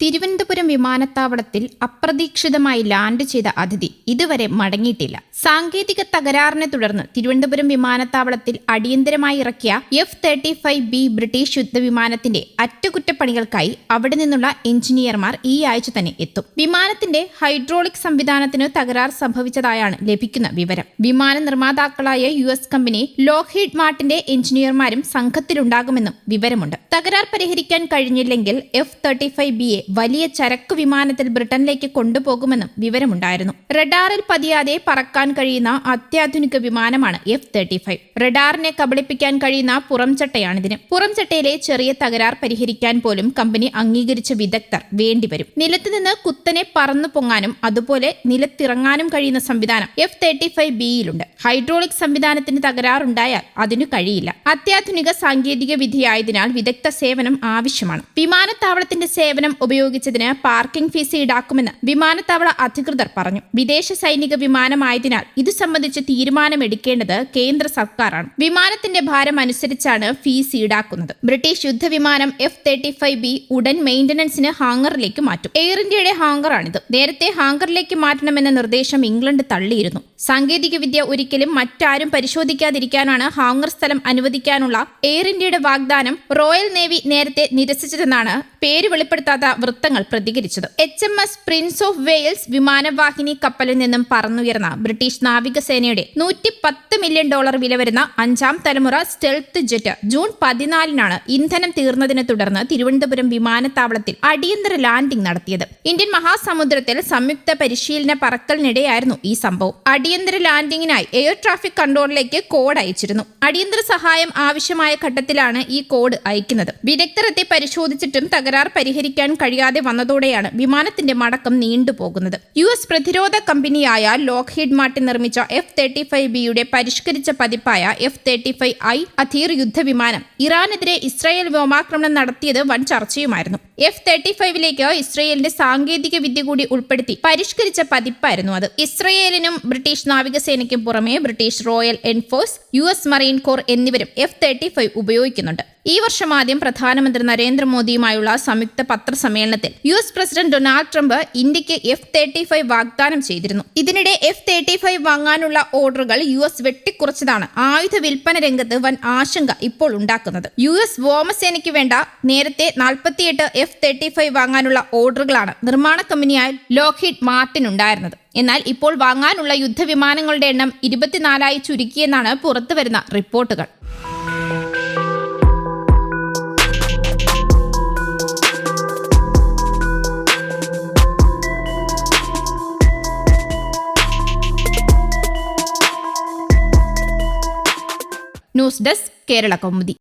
തിരുവനന്തപുരം വിമാനത്താവളത്തിൽ അപ്രതീക്ഷിതമായി ലാൻഡ് ചെയ്ത അതിഥി ഇതുവരെ മടങ്ങിയിട്ടില്ല. സാങ്കേതിക തകരാറിനെ തുടർന്ന് തിരുവനന്തപുരം വിമാനത്താവളത്തിൽ അടിയന്തരമായി ഇറക്കിയ F thirty five B British യുദ്ധവിമാനത്തിന്റെ അറ്റകുറ്റപ്പണികൾക്കായി അവിടെ നിന്നുള്ള എഞ്ചിനീയർമാർ ഈ ആഴ്ച തന്നെ എത്തും. വിമാനത്തിന്റെ ഹൈഡ്രോളിക് സംവിധാനത്തിന് തകരാർ സംഭവിച്ചതായാണ് ലഭിക്കുന്ന വിവരം. വിമാന നിർമ്മാതാക്കളായ യു എസ് കമ്പനി ലോക്ഹീഡ് മാർട്ടിന്റെ എഞ്ചിനീയർമാരും സംഘത്തിലുണ്ടാകുമെന്നും വിവരമുണ്ട്. തകരാർ പരിഹരിക്കാൻ കഴിഞ്ഞില്ലെങ്കിൽ എഫ് തേർട്ടി ഫൈവ് ബിയെ വലിയ ചരക്ക് വിമാനത്തിൽ ബ്രിട്ടനിലേക്ക് കൊണ്ടുപോകുമെന്നും വിവരമുണ്ടായിരുന്നു. റഡാറിൽ പതിയാതെ പറക്കാൻ കഴിയുന്ന അത്യാധുനിക വിമാനമാണ് എഫ് തേർട്ടി ഫൈവ്. റഡാറിനെ കബളിപ്പിക്കാൻ കഴിയുന്ന പുറംചട്ടയാണിതിന്. പുറംചട്ടയിലെ ചെറിയ തകരാർ പരിഹരിക്കാൻ പോലും കമ്പനി അംഗീകരിച്ച വിദഗ്ധർ വേണ്ടിവരും. നിലത്തുനിന്ന് കുത്തനെ പറന്നു പൊങ്ങാനും അതുപോലെ നിലത്തിറങ്ങാനും കഴിയുന്ന സംവിധാനം എഫ് തേർട്ടി ഫൈവ് ബിയിലുണ്ട്. ഹൈഡ്രോളിക് സംവിധാനത്തിന് തകരാറുണ്ടായാൽ അതിനു കഴിയില്ല. അത്യാധുനിക സാങ്കേതിക വിധിയായതിനാൽ വിദഗ്ധ സേവനം ആവശ്യമാണ്. വിമാനത്താവളത്തിന്റെ സേവനം ഉപയോഗിച്ചതിന് പാർക്കിംഗ് ഫീസ് ഈടാക്കുമെന്ന് വിമാനത്താവള അധികൃതർ പറഞ്ഞു. വിദേശ സൈനിക വിമാനമായതിനാൽ ഇത് സംബന്ധിച്ച് തീരുമാനമെടുക്കേണ്ടത് കേന്ദ്ര സർക്കാരാണ്. വിമാനത്തിന്റെ ഭാരം അനുസരിച്ചാണ് ഫീസ് ഈടാക്കുന്നത്. ബ്രിട്ടീഷ് യുദ്ധവിമാനം എഫ് തേർട്ടി ഫൈവ് ബി ഉടൻ മെയിന്റനൻസിന് ഹാങ്ങറിലേക്ക് മാറ്റും. എയർ ഇന്ത്യയുടെ ഹാങ്കറാണിത് നേരത്തെ ഹാങ്കറിലേക്ക് മാറ്റണമെന്ന നിർദ്ദേശം ഇംഗ്ലണ്ട് തള്ളിയിരുന്നു. സാങ്കേതിക വിദ്യ ഒരിക്കലും മറ്റാരും പരിശോധിക്കാതിരിക്കാനാണ് ഹാങ്ങർ സ്ഥലം അനുവദിക്കാനുള്ള എയർ ഇന്ത്യയുടെ വാഗ്ദാനം റോയൽ നേവി നേരത്തെ നിരസിച്ചതെന്നാണ് പേര് വെളിപ്പെടുത്താത്ത വൃത്തങ്ങൾ പ്രതികരിച്ചത്. H M S Prince of Wales വിമാനവാഹിനി കപ്പലിൽ നിന്നും പറന്നുയർന്ന ബ്രിട്ടീഷ് നാവികസേനയുടെ നൂറ്റി പത്ത് മില്യൺ ഡോളർ വില വരുന്ന അഞ്ചാം തലമുറ സ്റ്റെൽത്ത് ജെറ്റ് ജൂൺ പതിനാലിനാണ് ഇന്ധനം തീർന്നതിനെ തുടർന്ന് തിരുവനന്തപുരം വിമാനത്താവളത്തിൽ അടിയന്തര ലാൻഡിംഗ് നടത്തിയത്. ഇന്ത്യൻ മഹാസമുദ്രത്തിൽ സംയുക്ത പരിശീലന പറക്കലിനിടെയായിരുന്നു ഈ സംഭവം. അടിയന്തര ലാൻഡിംഗിനായി എയർ ട്രാഫിക് കൺട്രോളിലേക്ക് കോഡ് അയച്ചിരുന്നു. അടിയന്തര സഹായം ആവശ്യമായ ഘട്ടത്തിലാണ് ഈ കോഡ് അയക്കുന്നത്. വിദഗ്ധരത്തെ പരിശോധിച്ചിട്ടും തകരാർ പരിഹരിക്കാൻ കഴിയാതെ വന്നതോടെയാണ് വിമാനത്തിന്റെ മടക്കം നീണ്ടുപോകുന്നത്. യു എസ് പ്രതിരോധ കമ്പനിയായ ലോക്ഹീഡ് മാർട്ടിൻ നിർമ്മിച്ച എഫ് തേർട്ടി ഫൈവ് ബിയുടെ പരിഷ്കരിച്ച പതിപ്പായ F thirty five I Adir യുദ്ധവിമാനം ഇറാനെതിരെ ഇസ്രായേൽ വ്യോമാക്രമണം നടത്തിയത് വൻ ചർച്ചയുമായിരുന്നു. എഫ് തേർട്ടി ഫൈവിലേക്ക് ഇസ്രയേലിന്റെ സാങ്കേതിക വിദ്യ കൂടി ഉൾപ്പെടുത്തി പരിഷ്കരിച്ച പതിപ്പായിരുന്നു അത്. ഇസ്രയേലിനും ബ്രിട്ടീഷ് നാവികസേനയ്ക്കും പുറമെ British royal air force U S marine corps എന്നിവരും എഫ് തേർട്ടി ഫൈവ് ഉപയോഗിക്കുന്നുണ്ട്. ഈ വർഷം ആദ്യം പ്രധാനമന്ത്രി നരേന്ദ്രമോദിയുമായുള്ള സംയുക്ത പത്രസമ്മേളനത്തിൽ U S president Donald Trump ഇന്ത്യയ്ക്ക് എഫ് തേർട്ടി ഫൈവ് വാഗ്ദാനം ചെയ്തിരുന്നു. ഇതിനിടെ എഫ് തേർട്ടി ഫൈവ് വാങ്ങാനുള്ള ഓർഡറുകൾ യു എസ് വെട്ടിക്കുറച്ചതാണ്. ആയുധ വിൽപ്പന രംഗത്ത് വൻ ആശങ്ക ഇപ്പോൾ ഉണ്ടാക്കുന്നത്. യു എസ് വ്യോമസേനയ്ക്ക് വേണ്ട നേരത്തെ നാൽപ്പത്തിയെട്ട് എഫ് തേർട്ടി ഫൈവ് വാങ്ങാനുള്ള ഓർഡറുകളാണ് നിർമ്മാണ കമ്പനിയായ ലോക്ഹീഡ് മാർട്ടിൻ ഉണ്ടായിരുന്നത്. എന്നാൽ ഇപ്പോൾ വാങ്ങാനുള്ള യുദ്ധവിമാനങ്ങളുടെ എണ്ണം ഇരുപത്തിനാലായി ചുരുക്കിയെന്നാണ് പുറത്തുവരുന്ന റിപ്പോർട്ടുകൾ. News desk Kerala Kaumudi.